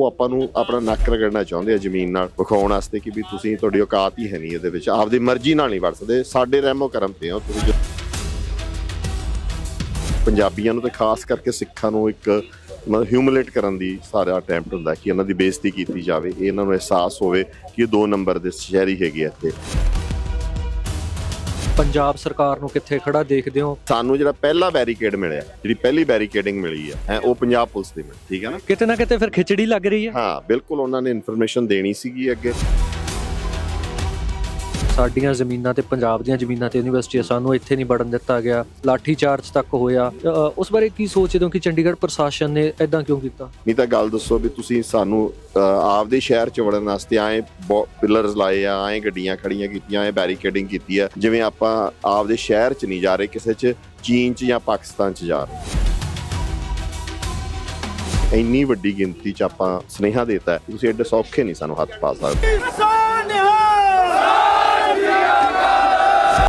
ਉਹ ਆਪਾਂ ਨੂੰ ਆਪਣਾ ਨੱਕ ਰਗੜਨਾ ਚਾਹੁੰਦੇ ਆ ਜ਼ਮੀਨ ਨਾਲ, ਵਿਖਾਉਣ ਵਾਸਤੇ ਕਿ ਵੀ ਤੁਸੀਂ ਤੁਹਾਡੀ ਔਕਾਤ ਹੀ ਹੈ ਨਹੀਂ ਇਹਦੇ ਵਿੱਚ। ਆਪਦੀ ਮਰਜ਼ੀ ਨਾਲ ਨਹੀਂ ਵੜ ਸਕਦੇ ਸਾਡੇ ਰਹਿਮੋ ਕਰਮ ਤੇ ਹੋ ਤੁਸੀਂ ਪੰਜਾਬੀਆਂ ਨੂੰ ਤੇ ਖਾਸ ਕਰਕੇ ਸਿੱਖਾਂ ਨੂੰ ਇੱਕ ਮਤਲਬ ਹਿਊਮਿਲੇਟ ਕਰਨ ਦੀ ਸਾਰਾ ਅਟੈਂਪਟ ਹੁੰਦਾ ਕਿ ਇਹਨਾਂ ਦੀ ਬੇਇੱਜ਼ਤੀ ਕੀਤੀ ਜਾਵੇ ਇਹਨਾਂ ਨੂੰ ਅਹਿਸਾਸ ਹੋਵੇ ਕਿ ਇਹ ਦੋ ਨੰਬਰ ਦੇ ਸ਼ਹਿਰੀ ਹੈਗੇ ਆ ਇੱਥੇ। ਪੰਜਾਬ ਸਰਕਾਰ ਨੂੰ ਕਿੱਥੇ ਖੜਾ ਦੇਖਦੇ ਹੋ? ਸਾਨੂੰ ਜਿਹੜਾ ਪਹਿਲਾ ਬੈਰੀਕੇਡ ਮਿਲਿਆ ਜਿਹੜੀ ਪਹਿਲੀ ਬੈਰੀਕੇਡਿੰਗ ਮਿਲੀ ਹੈ ਉਹ ਪੰਜਾਬ ਪੁਲਿਸ ਦੀ ਮਿਲੀ ਠੀਕ ਹੈ ਨਾ? ਕਿਤੇ ਨਾ ਕਿਤੇ ਫਿਰ ਖਿਚੜੀ ਲੱਗ ਰਹੀ ਹੈ। ਹਾਂ ਬਿਲਕੁਲ ਉਹਨਾਂ ਨੇ ਇਨਫੋਰਮੇਸ਼ਨ ਦੇਣੀ ਸੀਗੀ ਅੱਗੇ। ਸਾਡੀਆਂ ਜ਼ਮੀਨਾਂ ਤੇ ਪੰਜਾਬ ਦੀਆਂ ਜ਼ਮੀਨਾਂ ਤੇ ਯੂਨੀਵਰਸਿਟੀ ਸਾਨੂੰ ਇੱਥੇ ਨਹੀਂ ਵੜਨ ਦਿੱਤਾ ਗਿਆ। ਲਾਠੀ ਚਾਰਜ ਤੱਕ ਹੋਇਆ। ਉਸ ਬਾਰੇ ਕੀ ਸੋਚਦੇ ਹੋ ਕਿ ਚੰਡੀਗੜ੍ਹ ਪ੍ਰਸ਼ਾਸਨ ਨੇ ਐਦਾਂ ਕਿਉਂ ਕੀਤਾ? ਨਹੀਂ ਤਾਂ ਗੱਲ ਦੱਸੋ ਵੀ ਤੁਸੀਂ ਸਾਨੂੰ ਆਪਦੇ ਸ਼ਹਿਰ ਚ ਵੜਨ ਵਾਸਤੇ ਆਏ ਪਿਲਰਸ ਲਾਏ ਆ ਆਏ ਗੱਡੀਆਂ ਖੜੀਆਂ ਕੀਤੀਆਂ ਆਏ ਬੈਰੀਕੇਡਿੰਗ ਕੀਤੀ ਆ। ਜਿਵੇਂ ਆਪਾਂ ਆਪਦੇ ਸ਼ਹਿਰ ਚ ਨਹੀਂ ਜਾ ਰਹੇ ਕਿਸੇ ਚ ਚੀਨ ਚ ਜਾਂ ਪਾਕਿਸਤਾਨ ਚ ਜਾ ਰਹੇ। ਇੰਨੀ ਵੱਡੀ ਗਿਣਤੀ ਚ ਆਪਾਂ ਸਨੇਹਾ ਦੇਤਾ। ਤੁਸੀਂ ਐਡੇ ਸੌਖੇ ਨਹੀਂ ਸਾਨੂੰ ਹੱਥ ਪਾ ਸਕਦੇ।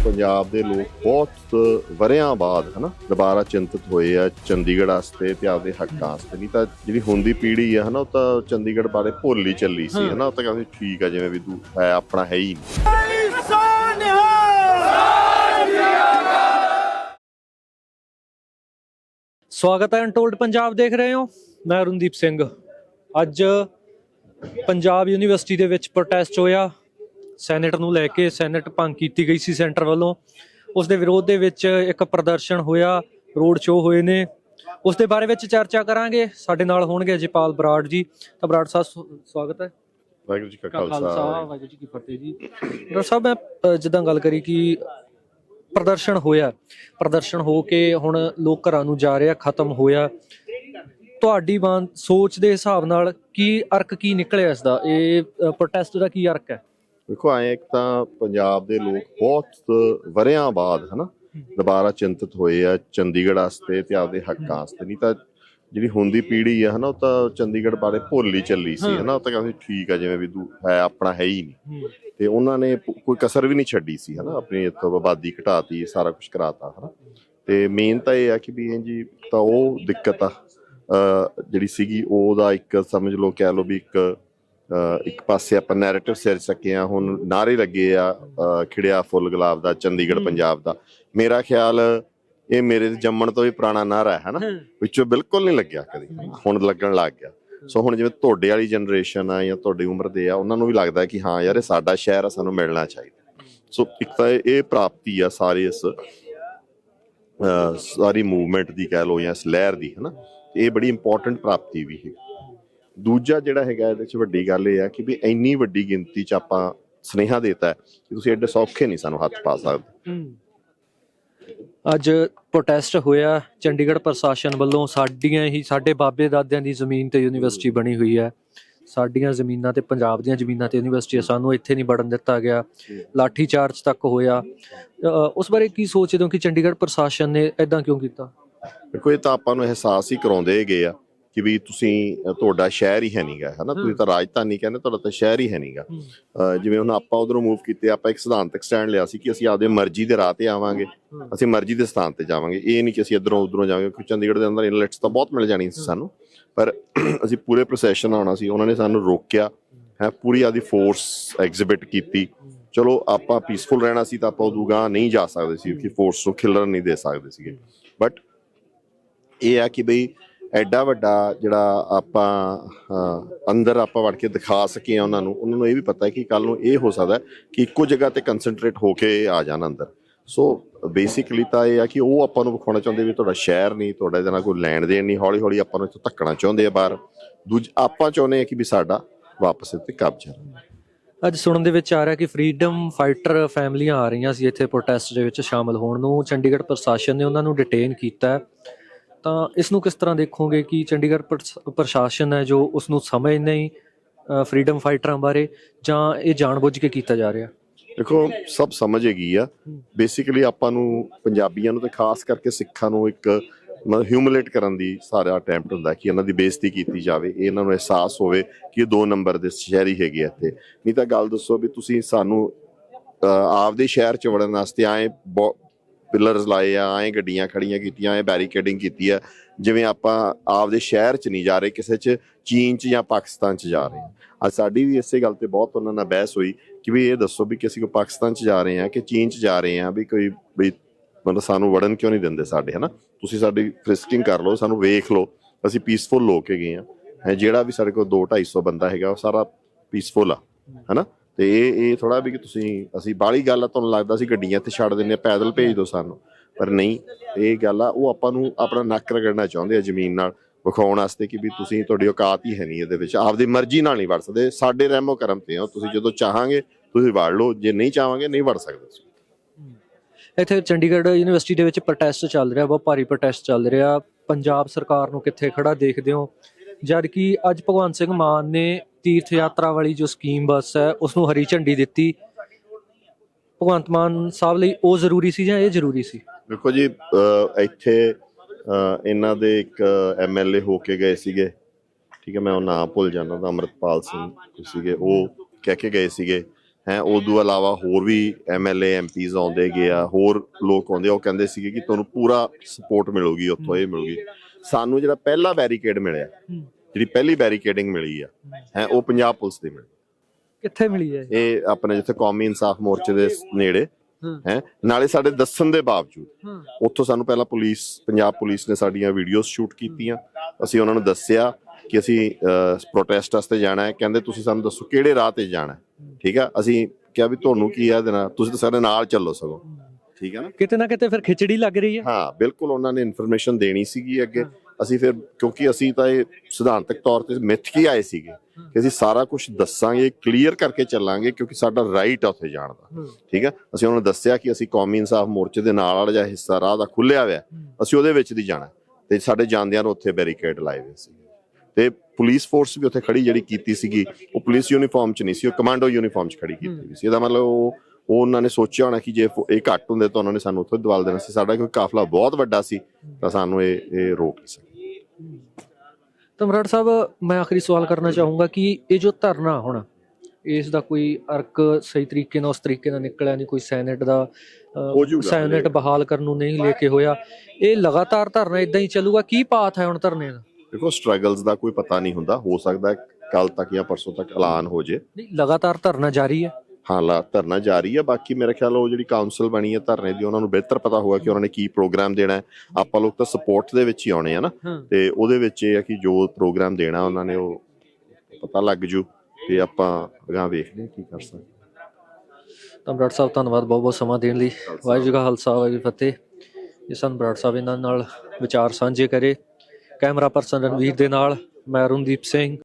ਪੰਜਾਬ ਦੇ ਲੋਕ ਬਹੁਤ ਵਰਿਆਂ ਬਾਅਦ ਹਨਾ ਦੁਬਾਰਾ ਚਿੰਤਤ ਹੋਏ ਆ ਚੰਡੀਗੜ੍ਹ ਵਾਸਤੇ ਤੇ ਆਪਦੇ ਹੱਕਾਂ ਵਾਸਤੇ। ਨਹੀਂ ਤਾਂ ਜਿਹੜੀ ਹੁਣ ਦੀ ਪੀੜ੍ਹੀ ਆ ਹਨਾ ਉਹ ਤਾਂ ਚੰਡੀਗੜ੍ਹ ਬਾਰੇ ਭੁੱਲ ਹੀ ਚੱਲੀ ਸੀ ਹਨਾ, ਉਹ ਤਾਂ ਕਹਿੰਦੇ ਠੀਕ ਆ ਜਿਵੇਂ ਵੀ ਤੂੰ ਹੈ, ਆਪਣਾ ਹੈ ਹੀ ਸਵਾਗਤ ਹੈ ਅਨਟੋਲਡ ਪੰਜਾਬ ਦੇਖ ਰਹੇ ਹੋ। ਮੈਂ ਰਣਦੀਪ ਸਿੰਘ। ਅੱਜ ਪੰਜਾਬ ਯੂਨੀਵਰਸਿਟੀ ਦੇ ਵਿੱਚ ਪ੍ਰੋਟੈਸਟ ਹੋਇਆ। ਸੈਨੇਟ ਨੂੰ ਲੈ ਕੇ ਸੈਨੇਟ ਭੰਗ ਕੀਤੀ ਗਈ ਸੀ ਸੈਂਟਰ ਵੱਲੋਂ। ਉਸ ਦੇ ਵਿਰੋਧ ਦੇ ਵਿੱਚ ਇੱਕ ਪ੍ਰਦਰਸ਼ਨ ਹੋਇਆ ਰੋਡ ਸ਼ੋਅ ਹੋਏ ਨੇ। ਉਸ ਦੇ ਬਾਰੇ ਵਿੱਚ ਚਰਚਾ ਕਰਾਂਗੇ। ਸਾਡੇ ਨਾਲ ਹੋਣਗੇ ਅਜੇਪਾਲ ਬਰਾੜ ਜੀ। ਤਾਂ ਬਰਾੜ ਸਾਹਿਬ ਸਵ- ਸਵਾਗਤ ਹੈ। ਵਾਹਿਗੁਰੂ ਜੀ ਕਾ ਖਾਲਸਾ। ਵਾਹਿਗੁਰੂ ਜੀ ਕੀ ਫਤਿਹ ਜੀ। ਡਾਕਟਰ ਸਾਹਿਬ ਮੈਂ ਜਿੱਦਾਂ ਗੱਲ ਕਰੀ ਕਿ ਪ੍ਰਦਰਸ਼ਨ ਹੋਇਆ। ਪ੍ਰਦਰਸ਼ਨ ਹੋ ਕੇ ਹੁਣ ਲੋਕ ਘਰਾਂ ਨੂੰ ਜਾ ਰਿਹਾ ਖਤਮ ਹੋਇਆ। ਤੁਹਾਡੀ ਬਾਂ ਸੋਚ ਦੇ ਹਿਸਾਬ ਨਾਲ ਕੀ ਅਰਕ ਕੀ ਨਿਕਲਿਆ ਇਸ ਦਾ? ਇਹ ਪ੍ਰੋਟੈਸਟ ਦਾ ਕੀ ਅਰਕ ਹੈ? ਦੇਖੋ ਆਏ ਇੱਕ ਤਾਂ ਪੰਜਾਬ ਦੇ ਲੋਕ ਬਹੁਤ ਵਰਿਆਂ ਬਾਅਦ ਹਨਾ ਦੁਬਾਰਾ ਚਿੰਤਤ ਹੋਏ ਆ ਚੰਡੀਗੜ੍ਹ ਵਾਸਤੇ ਤੇ ਆਪਦੇ ਹੱਕਾਂ ਵਾਸਤੇ। ਨਹੀਂ ਤਾਂ ਜਿਹੜੀ ਹੁਣ ਦੀ ਪੀੜ੍ਹੀ ਆ ਹਨਾ ਉਹ ਤਾਂ ਚੰਡੀਗੜ੍ਹ ਬਾਰੇ ਭੁੱਲ ਹੀ ਚੱਲੀ ਸੀ ਹਨਾ ਉਹ ਤਾਂ ਕਹਿੰਦੇ ਠੀਕ ਆ ਜਿਵੇਂ ਵੀ ਤੂੰ ਹੈ ਆਪਣਾ ਹੈ ਹੀ ਨਹੀਂ। ਤੇ ਉਹਨਾਂ ਨੇ ਕੋਈ ਕਸਰ ਵੀ ਨਹੀਂ ਛੱਡੀ ਸੀ ਹਨਾ ਆਪਣੀ ਇੱਥੋਂ ਆਬਾਦੀ ਘਟਾਤੀ ਸਾਰਾ ਕੁਝ ਕਰਾਤਾ ਹਨਾ। ਤੇ ਮੇਨ ਤਾਂ ਇਹ ਆ ਕਿ ਵੀ ਜੀ ਤਾਂ ਉਹ ਦਿੱਕਤ ਆ ਜਿਹੜੀ ਸੀਗੀ ਉਹਦਾ ਇੱਕ ਸਮਝ ਲਓ ਕਹਿ ਲਓ ਵੀ ਇੱਕ ਇੱਕ ਪਾਸੇ ਆਪਾਂ ਨੈਰੇਟਿਵ ਸਿਰ ਸਕੇ ਆ ਹੁਣ ਨਾਰੇ ਲੱਗੇ ਆ ਖਿੜਿਆ ਫੁੱਲ ਗੁਲਾਬ ਦਾ ਚੰਡੀਗੜ੍ਹ। ਪੰਜਾਬ ਦਾ। ਮੇਰਾ ਖਿਆਲ ਇਹ ਮੇਰੇ ਜੰਮਣ ਤੋਂ ਵੀ ਪੁਰਾਣਾ ਨਾਰਾ ਹੈ ਹਨਾ? ਵਿੱਚੋਂ ਬਿਲਕੁਲ ਨਹੀਂ ਲੱਗਿਆ ਕਦੀ। ਹੁਣ ਲੱਗਣ ਲੱਗ ਗਿਆ। ਸੋ ਹੁਣ ਜਿਵੇਂ ਤੁਹਾਡੇ ਵਾਲੀ ਜਨਰੇਸ਼ਨ ਆ ਜਾਂ ਤੁਹਾਡੀ ਉਮਰ ਦੇ ਆ ਉਹਨਾਂ ਨੂੰ ਵੀ ਲੱਗਦਾ ਕਿ ਹਾਂ ਯਾਰ ਇਹ ਸਾਡਾ ਸ਼ਹਿਰ ਆ ਸਾਨੂੰ ਮਿਲਣਾ ਚਾਹੀਦਾ। ਸੋ ਇੱਕ ਤਾਂ ਇਹ ਪ੍ਰਾਪਤੀ ਆ ਸਾਰੇ ਇਸ ਸਾਰੀ ਮੂਵਮੈਂਟ ਦੀ ਕਹਿ ਲਓ ਜਾਂ ਇਸ ਲਹਿਰ ਦੀ ਹਨਾ? ਇਹ ਬੜੀ ਇੰਪੋਰਟੈਂਟ ਪ੍ਰਾਪਤੀ ਵੀ ਹੈ। ਦੂਜਾ ਜਿਹੜਾ ਹੈਗਾ ਇਹਦੇ ਵਿੱਚ ਵੱਡੀ ਗੱਲ ਇਹ ਆ ਕਿ ਵੀ ਇੰਨੀ ਵੱਡੀ ਗਿਣਤੀ ਚ ਆਪਾਂ ਸਨੇਹਾ ਦੇਤਾ ਕਿ ਤੁਸੀਂ ਐਡੇ ਸੌਖੇ ਨਹੀਂ ਸਾਨੂੰ ਹੱਥ ਪਾ ਸਕਦੇ। ਅੱਜ ਪ੍ਰੋਟੈਸਟ ਹੋਇਆ ਚੰਡੀਗੜ੍ਹ ਪ੍ਰਸ਼ਾਸਨ ਵੱਲੋਂ ਸਾਡੀਆਂ ਹੀ ਸਾਡੇ ਬਾਬੇ ਦਾਦਿਆਂ ਦੀ ਜ਼ਮੀਨ ਤੇ ਯੂਨੀਵਰਸਿਟੀ ਬਣੀ ਹੋਈ ਹੈ। ਸਾਡੀਆਂ ਜ਼ਮੀਨਾਂ ਤੇ ਪੰਜਾਬ ਦੀਆਂ ਜ਼ਮੀਨਾਂ ਤੇ ਯੂਨੀਵਰਸਿਟੀ ਸਾਨੂੰ ਇੱਥੇ ਨਹੀਂ ਵੜਨ ਦਿੱਤਾ ਗਿਆ। ਲਾਠੀ ਚਾਰਜ ਤੱਕ ਹੋਇਆ। ਉਸ ਬਾਰੇ ਕੀ ਸੋਚਦੇ ਹੋ ਕਿ ਚੰਡੀਗੜ੍ਹ ਪ੍ਰਸ਼ਾਸਨ ਨੇ ਐਦਾਂ ਕਿਉਂ ਕੀਤਾ? ਇਹ ਤਾਂ ਆਪਾਂ ਨੂੰ ਅਹਿਸਾਸ ਹੀ ਕਰਾਉਂਦੇ ਗਏ ਆ। ਕਿ ਵੀ ਤੁਸੀਂ ਤੁਹਾਡਾ ਸ਼ਹਿਰ ਹੀ ਹੈ ਨਹੀਂਗਾ ਹਨਾ? ਤੁਸੀਂ ਤਾਂ ਰਾਜਧਾਨੀ ਕਹਿੰਦੇ ਤੁਹਾਡਾ ਤਾਂ ਸ਼ਹਿਰ ਹੀ ਹੈ ਨਹੀਂਗਾ ਜਿਵੇਂ ਹੁਣ ਆਪਾਂ ਉਧਰੋਂ ਮੂਵ ਕੀਤੇ ਆਪਾਂ ਇੱਕ ਸਿਧਾਂਤਕ ਸਟੈਂਡ ਲਿਆ ਸੀ ਕਿ ਅਸੀਂ ਆਪਦੇ ਮਰਜ਼ੀ ਦੇ ਰਾਹ ਤੇ ਆਵਾਂਗੇ ਅਸੀਂ ਮਰਜ਼ੀ ਦੇ ਸਥਾਨ ਤੇ ਜਾਵਾਂਗੇ। ਇਹ ਨਹੀਂ ਕਿ ਅਸੀਂ ਇਧਰੋਂ ਉਧਰੋਂ ਜਾਵਾਂਗੇ ਕਿਉਂਕਿ ਚੰਡੀਗੜ੍ਹ ਦੇ ਅੰਦਰ ਇਨਲੈਟਸ ਤਾਂ ਬਹੁਤ ਮਿਲ ਜਾਣੀ ਸੀ ਸਾਨੂੰ। ਪਰ ਅਸੀਂ ਪੂਰੇ ਪ੍ਰੋਸੈਸ਼ਨ ਆਉਣਾ ਸੀ ਉਹਨਾਂ ਨੇ ਸਾਨੂੰ ਰੋਕਿਆ ਹੈ ਪੂਰੀ ਆਦੀ ਫੋਰਸ ਐਗਜ਼ਿਬਿਟ ਕੀਤੀ। ਚਲੋ ਆਪਾਂ ਪੀਸਫੁਲ ਰਹਿਣਾ ਸੀ ਤਾਂ ਆਪਾਂ ਉਦੋਂ ਨਹੀਂ ਜਾ ਸਕਦੇ ਸੀ ਕਿ ਫੋਰਸ ਨੂੰ ਖਿਲਰਨ ਨਹੀਂ ਦੇ ਸਕਦੇ ਸੀਗੇ। ਬਟ ਇਹ ਆ ਕਿ ਬਈ ਐਡਾ ਵੱਡਾ ਜਿਹੜਾ ਆਪਾਂ ਅੰਦਰ ਆਪਾਂ ਵੜ ਕੇ ਦਿਖਾ ਸਕੀਏ ਉਹਨਾਂ ਨੂੰ ਉਹਨਾਂ ਨੂੰ ਇਹ ਵੀ ਪਤਾ ਹੈ ਕਿ ਕੱਲ ਨੂੰ ਇਹ ਹੋ ਸਕਦਾ ਕਿ ਇੱਕੋ ਜਗ੍ਹਾ ਤੇ ਕਨਸੈਂਟਰੇਟ ਹੋ ਕੇ ਆ ਜਾਣ ਅੰਦਰ। ਸੋ ਬੇਸਿਕਲੀ ਤਾਂ ਇਹ ਆ ਕਿ ਉਹ ਆਪਾਂ ਨੂੰ ਵਿਖਾਉਣਾ ਚਾਹੁੰਦੇ ਵੀ ਤੁਹਾਡਾ ਸ਼ਹਿਰ ਨਹੀਂ, ਤੁਹਾਡਾ ਇਹਦੇ ਨਾਲ ਕੋਈ ਲੈਣ ਦੇਣ ਨਹੀਂ ਹੌਲੀ ਹੌਲੀ ਆਪਾਂ ਨੂੰ ਇੱਥੋਂ ਧੱਕਣਾ ਚਾਹੁੰਦੇ ਆ ਬਾਹਰ। ਦੂਜ, ਆਪਾਂ ਚਾਹੁੰਦੇ ਆ ਕਿ ਵੀ ਸਾਡਾ ਵਾਪਸ ਇੱਥੇ ਕਬਜ਼ਾ ਅੱਜ ਸੁਣਨ ਦੇ ਵਿੱਚ ਆ ਰਿਹਾ ਕਿ ਫਰੀडम ਫਾਈਟਰ ਫੈਮਲੀਆਂ ਆ ਰਹੀਆਂ ਸੀ ਇੱਥੇ ਪ੍ਰੋਟੈਸਟ ਦੇ ਵਿੱਚ ਸ਼ਾਮਲ ਹੋਣ ਨੂੰ। ਚੰਡੀਗੜ੍ਹ ਪ੍ਰਸ਼ਾਸਨ ਨੇ ਉਹਨਾਂ ਨੂੰ ਡਿਟੇਨ ਕੀਤਾ ਤਾਂ ਇਸ ਨੂੰ ਕਿਸ ਤਰ੍ਹਾਂ ਦੇਖੋਗੇ ਕਿ ਚੰਡੀਗੜ੍ਹ ਪ੍ਰਸ਼- ਪ੍ਰਸ਼ਾਸਨ ਹੈ ਜੋ ਉਸ ਨੂੰ ਸਮਝ ਨਹੀਂ ਫਰੀडम ਫਾਈਟਰਾਂ ਬਾਰੇ ਜਾਂ ਇਹ ਜਾਣਬੁੱਝ ਕੇ ਕੀਤਾ ਜਾ ਰਿਹਾ? ਦੇਖੋ ਸਭ ਸਮਝ ਹੈਗੀ ਆ। ਬੇਸਿਕਲੀ ਆਪਾਂ ਨੂੰ ਪੰਜਾਬੀਆਂ ਨੂੰ ਤੇ ਖਾਸ ਕਰਕੇ ਸਿੱਖਾਂ ਨੂੰ ਇੱਕ ਮਤਲਬ ਹਿਊਮਿਲੇਟ ਕਰਨ ਦੀ ਸਾਰਾ ਅਟੈਂਪਟ ਹੁੰਦਾ ਕਿ ਇਹਨਾਂ ਦੀ ਬੇਇੱਜ਼ਤੀ ਕੀਤੀ ਜਾਵੇ ਇਹ ਇਹਨਾਂ ਨੂੰ ਅਹਿਸਾਸ ਹੋਵੇ ਕਿ ਇਹ ਦੋ ਨੰਬਰ ਦੇ ਸ਼ਹਿਰੀ ਹੈਗੇ ਇੱਥੇ। ਨਹੀਂ ਤਾਂ ਗੱਲ ਦੱਸੋ ਵੀ ਤੁਸੀਂ ਸਾਨੂੰ ਆਪਦੇ ਸ਼ਹਿਰ ਚ ਵੜਨ ਵਾਸਤੇ ਆਏ ਪਿਲਰਸ ਲਾਏ ਆ ਆਏ ਗੱਡੀਆਂ ਖੜੀਆਂ ਕੀਤੀਆਂ ਆਏ ਬੈਰੀਕੇਡਿੰਗ ਕੀਤੀ ਆ। ਜਿਵੇਂ ਆਪਾਂ ਆਪਦੇ ਸ਼ਹਿਰ 'ਚ ਨਹੀਂ ਜਾ ਰਹੇ, ਕਿਸੇ 'ਚ ਚੀਨ 'ਚ ਜਾਂ ਪਾਕਿਸਤਾਨ 'ਚ ਜਾ ਰਹੇ ਹਾਂ ਅੱਜ ਸਾਡੀ ਵੀ ਇਸੇ ਗੱਲ ਤੇ ਬਹੁਤ ਉਹਨਾਂ ਨਾਲ ਬਹਿਸ ਹੋਈ ਕਿ ਵੀ ਇਹ ਦੱਸੋ ਵੀ ਕਿ ਅਸੀਂ ਕੋ ਪਾਕਿਸਤਾਨ 'ਚ ਜਾ ਰਹੇ ਹਾਂ ਕਿ ਚੀਨ 'ਚ ਜਾ ਰਹੇ ਹਾਂ ਵੀ ਕੋਈ ਵੀ ਮਤਲਬ ਸਾਨੂੰ ਵੜਨ ਕਿਉਂ ਨਹੀਂ ਦਿੰਦੇ ਸਾਡੇ, ਹਨਾ? ਤੁਸੀਂ ਸਾਡੀ ਫ੍ਰਿਸਕਿੰਗ ਕਰ ਲਓ, ਸਾਨੂੰ ਵੇਖ ਲਓ, ਅਸੀਂ ਪੀਸਫੁਲ ਲੋਕ ਹੈਗੇ ਗਏ ਆ। ਜਿਹੜਾ ਵੀ ਸਾਡੇ ਕੋਲ 2 250 ਬੰਦਾ ਹੈਗਾ, ਉਹ ਸਾਰਾ ਪੀਸਫੁਲ ਆ, ਹਨਾ? ਤੇ ਇਹ ਇਹ ਥੋੜਾ ਵੀ ਕਿ ਤੁਸੀਂ, ਅਸੀਂ ਬਾਹਲੀ ਗੱਲ ਆ, ਤੁਹਾਨੂੰ ਲੱਗਦਾ ਸੀ ਗੱਡੀਆਂ ਤੇ ਛੱਡ ਦਿੰਨੇ ਆ, ਪੈਦਲ ਭੇਜ ਦਿਓ ਸਾਨੂੰ। ਪਰ ਨਹੀਂ, ਇਹ ਗੱਲ ਆ, ਉਹ ਆਪਾਂ ਨੂੰ ਆਪਣਾ ਨੱਕ ਰਗੜਨਾ ਚਾਹੁੰਦੇ ਆ ਜ਼ਮੀਨ ਨਾਲ, ਵਿਖਾਉਣ ਵਾਸਤੇ ਕਿ ਵੀ ਤੁਸੀਂ ਤੁਹਾਡੀ ਔਕਾਤ ਹੀ ਹੈ ਨਹੀਂ ਇਹਦੇ ਵਿੱਚ। ਆਪਦੀ ਮਰਜ਼ੀ ਨਾਲ ਨਹੀਂ ਵੜ ਸਕਦੇ। ਸਾਡੇ ਰਹਿਮੋ ਕਰਮ ਤੇ ਹੋ ਤੁਸੀਂ ਜਦੋਂ ਚਾਹਾਂਗੇ, ਤੁਸੀਂ ਵੜ ਲਓ। ਜੇ ਨਹੀਂ ਚਾਹਾਂਗੇ, ਨਹੀਂ ਵੜ ਸਕਦੇ ਇੱਥੇ ਚੰਡੀਗੜ੍ਹ ਯੂਨੀਵਰਸਿਟੀ ਦੇ ਵਿੱਚ ਪ੍ਰੋਟੈਸਟ ਚੱਲ ਰਿਹਾ, ਬਹੁਤ ਭਾਰੀ ਪ੍ਰੋਟੈਸਟ ਚੱਲ ਰਿਹਾ। ਪੰਜਾਬ ਸਰਕਾਰ ਨੂੰ ਕਿੱਥੇ ਖੜਾ ਦੇਖਦੇ ਹੋ? ਜਦ ਕਿ ਅੱਜ ਭਗਵੰਤ ਸਿੰਘ ਮਾਨ ਨੇ ਤੀਰਥ ਯਾਤਰਾ ਵਾਲੀ ਜੋ ਸਕੀਮ ਬੱਸ ਹੈ ਉਸ ਨੂੰ ਹਰੀ ਝੰਡੀ ਦਿੱਤੀ। ਭਗਵੰਤ ਮਾਨ ਸਾਹਿਬ ਲਈ ਉਹ ਜ਼ਰੂਰੀ ਸੀ ਜਾਂ ਇਹ ਜ਼ਰੂਰੀ ਸੀ? ਦੇਖੋ ਜੀ ਇੱਥੇ ਇਹਨਾਂ ਦੇ ਇੱਕ ਐਮਐਲਏ ਹੋ ਕੇ ਗਏ ਸੀਗੇ। ਠੀਕ ਹੈ, ਮੈਂ ਉਹ ਨਾਮ ਭੁੱਲ ਜਾਂਦਾ ਤਾਂ ਅਮਰਤਪਾਲ ਸਿੰਘ ਸੀਗੇ, ਉਹ ਕਹਿ ਕੇ ਗਏ ਸੀਗੇ। ਹੈ, ਉਦੋਂ ਇਲਾਵਾ ਹੋਰ ਵੀ ਐਮਐਲਏ ਐਮਪੀਜ਼ ਆਉਂਦੇ ਗਏ ਆ, ਹੋਰ ਲੋਕ ਆਉਂਦੇ ਉਹ ਕਹਿੰਦੇ ਸੀਗੇ ਕਿ ਤੁਹਾਨੂੰ ਪੂਰਾ ਸਪੋਰਟ ਮਿਲੂਗੀ, ਉੱਥੋਂ ਇਹ ਮਿਲੂਗੀ। ਸਾਨੂੰ ਜਿਹੜਾ ਪਹਿਲਾ ਬੈਰੀਕੇਡ ਮਿਲਿਆ ਜਿਹੜੀ ਪਹਿਲੀ ਬੈਰੀਕੇਡਿੰਗ ਮਿਲੀ ਆ ਹੈ ਉਹ ਪੰਜਾਬ ਪੁਲਿਸ ਦੀ ਮਿਲੀ। ਕਿੱਥੇ ਮਿਲੀ ਹੈ ਇਹ? ਆਪਣੇ ਜਿੱਥੇ ਕੌਮੀ ਇਨਸਾਫ ਮੋਰਚੇ ਦੇ ਨੇੜੇ ਹਾਂ। ਨਾਲੇ ਸਾਡੇ ਦੱਸਣ ਦੇ ਬਾਵਜੂਦ ਉੱਥੋਂ ਸਾਨੂੰ ਪਹਿਲਾਂ ਪੁਲਿਸ ਪੰਜਾਬ ਪੁਲਿਸ ਨੇ ਸਾਡੀਆਂ ਵੀਡੀਓਜ਼ ਸ਼ੂਟ ਕੀਤੀਆਂ। ਅਸੀਂ ਉਹਨਾਂ ਨੂੰ ਦੱਸਿਆ ਕਿ ਅਸੀਂ ਪ੍ਰੋਟੈਸਟ ਵਾਸਤੇ ਜਾਣਾ ਹੈ। ਕਹਿੰਦੇ ਤੁਸੀਂ ਸਾਨੂੰ ਦੱਸੋ ਕਿਹੜੇ ਰਾਹ ਤੇ ਜਾਣਾ ਹੈ? ਠੀਕ ਆ? ਅਸੀਂ ਕਿਹਾ ਵੀ ਤੁਹਾਨੂੰ ਕੀ ਆ ਦੇਣਾ ਤੁਸੀਂ ਤਾਂ ਸਾਡੇ ਨਾਲ ਚੱਲੋ ਸਗੋਂ। ਠੀਕ ਹੈ ਨਾ? ਕਿਤੇ ਨਾ ਕਿਤੇ ਫਿਰ ਖਿਚੜੀ ਲੱਗ ਰਹੀ ਹੈ ਹਾਂ ਬਿਲਕੁਲ ਉਹਨਾਂ ਨੇ ਇਨਫੋਰਮੇਸ਼ਨ ਦੇਣੀ ਸੀਗੀ ਅੱਗੇ। ਅਸੀਂ ਫਿਰ ਕਿਉਂਕਿ ਅਸੀਂ ਤਾਂ ਇਹ ਸਿਧਾਂਤਕ ਤੌਰ ਤੇ ਮਿੱਥ ਕੇ ਆਏ ਸੀਗੇ ਕਿ ਅਸੀਂ ਸਾਰਾ ਕੁਝ ਦੱਸਾਂਗੇ ਕਲੀਅਰ ਕਰਕੇ ਚੱਲਾਂਗੇ ਕਿਉਂਕਿ ਸਾਡਾ ਰਾਈਟ ਆ ਉੱਥੇ ਜਾਣ ਦਾ। ਠੀਕ ਹੈ ਅਸੀਂ ਉਹਨਾਂ ਨੂੰ ਦੱਸਿਆ ਕਿ ਅਸੀਂ ਕੌਮੀ ਇਨਸਾਫ ਮੋਰਚੇ ਦੇ ਨਾਲ ਵਾਲਾ ਜਿਹੜਾ ਹਿੱਸਾ ਰਾਹ ਦਾ ਖੁੱਲਿਆ ਹੋਇਆ। ਅਸੀਂ ਉਹਦੇ ਵਿੱਚ ਦੀ ਜਾਣਾ। ਤੇ ਸਾਡੇ ਜਾਂਦਿਆਂ ਨੂੰ ਉੱਥੇ ਬੈਰੀਕੇਡ ਲਾਏ ਹੋਏ ਸੀ ਤੇ ਪੁਲਿਸ ਫੋਰਸ ਵੀ ਉੱਥੇ ਖੜੀ ਜਿਹੜੀ ਕੀਤੀ ਸੀਗੀ ਉਹ ਪੁਲਿਸ ਯੂਨੀਫਾਰਮ 'ਚ ਨਹੀਂ ਸੀ ਉਹ ਕਮਾਂਡੋ ਯੂਨੀਫਾਰਮ 'ਚ ਖੜੀ ਕੀਤੀ ਸੀ। ਇਹਦਾ ਮਤਲਬ ਉਹ ਉਹ ਉਹਨਾਂ ਨੇ ਸੋਚਿਆ ਹੋਣਾ ਕਿ ਜੇ ਇਹ ਘੱਟ ਹੁੰਦੇ ਤਾਂ ਉਹਨਾਂ ਨੇ ਸਾਨੂੰ ਉੱਥੇ ਦਵਾਲ ਦੇਣਾ ਸੀ। ਸਾਡਾ ਕੋਈ ਕਾਫਲਾ ਬਹੁਤ ਵੱਡਾ ਸੀ ਤਾਂ ਸਾਨੂੰ ਇਹ ਇਹ ਰੋਕ ਨਹੀਂ ਸਕੇ। ਤਾਂ ਮਰਾੜ ਸਾਹਿਬ ਮੈਂ ਆਖਰੀ ਸਵਾਲ ਕਰਨਾ ਚਾਹੂੰਗਾ ਕਿ ਇਹ ਜੋ ਧਰਨਾ ਹੁਣ ਇਸ ਦਾ ਕੋਈ ਅਰਕ ਸਹੀ ਤਰੀਕੇ ਨਾਲ ਉਸ ਤਰੀਕੇ ਨਾਲ ਨਿਕਲਿਆ ਨਹੀਂ ਕੋਈ ਸੈਨੇਟ ਦਾ। ਸੈਨੇਟ ਬਹਾਲ ਕਰਨ ਨੂੰ ਨਹੀਂ ਲੈ ਕੇ ਹੋਇਆ। ਇਹ ਲਗਾਤਾਰ ਧਰਨਾ ਇਦਾਂ ਹੀ ਚੱਲੂਗਾ ਕੀ ਪਾਥ ਹੈ ਹੁਣ ਧਰਨੇ ਦਾ? ਦੇਖੋ ਸਟਰਗਲਸ ਦਾ ਕੋਈ ਪਤਾ ਨਹੀਂ ਹੁੰਦਾ। ਹੋ ਸਕਦਾ ਕੱਲ ਤੱਕ ਜਾਂ ਪਰਸੋਂ ਤੱਕ ਐਲਾਨ ਹੋ ਜੇ। ਨਹੀਂ ਲਗਾਤਾਰ ਧਰਨਾ ਜਾਰੀ ਹੈ। ਹਾਂ ਲਾ ਧਰਨਾ ਜਾਰੀ ਹੈ ਬਾਕੀ ਮੇਰੇ ਖਿਆਲ ਉਹ ਜਿਹੜੀ ਕਾਉਂਸਲ ਬਣੀ ਹੈ ਧਰਨੇ ਦੀ ਉਹਨਾਂ ਨੂੰ ਬਿਹਤਰ ਪਤਾ ਹੋਗਾ ਕਿ ਉਹਨਾਂ ਨੇ ਕੀ ਪ੍ਰੋਗਰਾਮ ਦੇਣਾ ਹੈ। ਆਪਾਂ ਲੋਕ ਤਾਂ ਸਪੋਰਟ ਦੇ ਵਿੱਚ ਹੀ ਆਉਣੇ ਆ ਨਾ। ਤੇ ਉਹਦੇ ਵਿੱਚ ਇਹ ਹੈ ਕਿ ਜੋ ਪ੍ਰੋਗਰਾਮ ਦੇਣਾ ਉਹਨਾਂ ਨੇ ਉਹ ਪਤਾ ਲੱਗ ਜੂ ਤੇ ਆਪਾਂ ਅਗਾਂਹ ਵੇਖਦੇ ਕੀ ਕਰ ਸਕਦੇ ਤਾਂ ਬਰਾੜ ਸਾਹਿਬ ਧੰਨਵਾਦ ਬਹੁਤ ਬਹੁਤ ਸਮਾਂ ਦੇਣ ਲਈ। ਵਾਹਿਗੁਰੂ ਜੀ ਕਾ ਖਾਲਸਾ ਵਾਹਿਗੁਰੂ ਫਤਿਹ। ਇਹ ਸਨ ਬਰਾੜ ਸਾਹਿਬ ਇਹਨਾਂ ਨਾਲ ਵਿਚਾਰ ਸਾਂਝੇ ਕਰੇ ਕੈਮਰਾ ਪਰਸਨ ਰਣਵੀਰ ਦੇ ਨਾਲ ਮੈਂ ਅਰੁਣਦੀਪ ਸਿੰਘ।